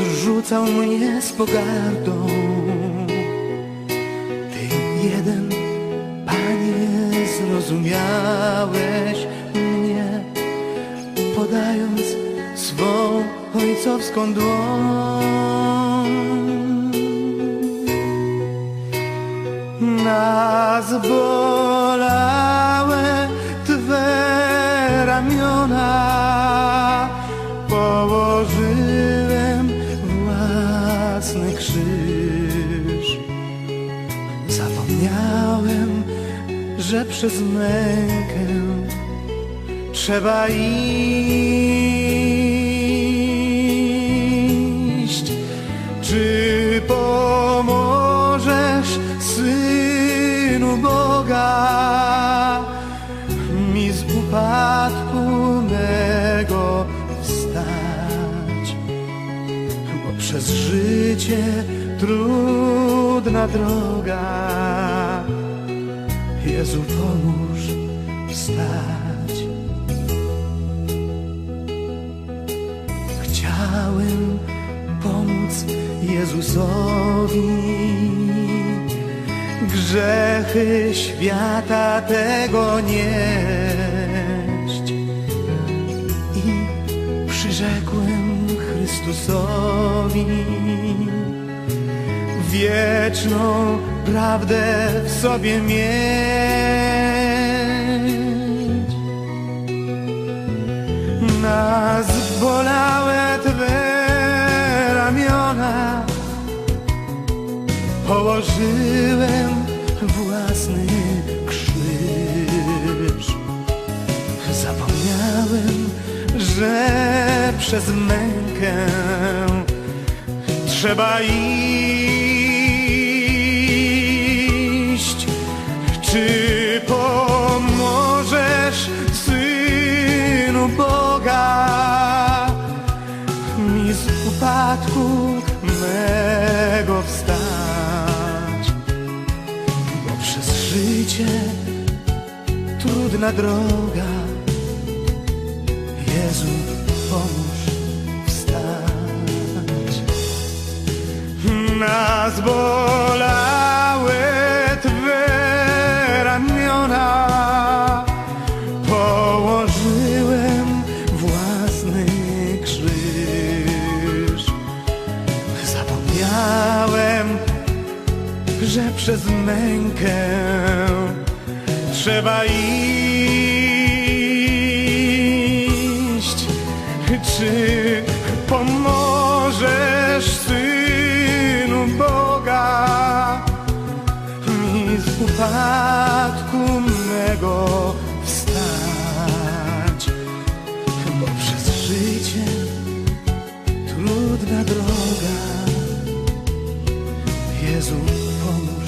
odrzucał mnie z pogardą. Ty jeden, Panie, zrozumiałeś mnie, podając swą ojcowską dłoń. Nas bolały Twe ramiona Położyłem Zapomniałem, że przez mękę Trzeba iść Czy pomożesz, Synu Boga, mi z upadku mego wstać? Bo przez życie trudna droga, Jezu pomóż wstać. Chciałem pomóc Jezusowi. Grzechy świata tego nieść. I przyrzekłem Chrystusowi wieczną prawdę w sobie mieć. Nas bolałe Twe ramiona. Położyłem własny krzyż. Zapomniałem, że przez mękę Trzeba iść Czy pomożesz, Synu Boga mi z upadku mego wstać, bo przez życie trudna droga. Jezu, pomóż wstać. Nas bolały krzyż. Zapomniałem, że przez mękę trzeba iść. Czy pomożesz, Synu trudna droga. Jezu, pomóż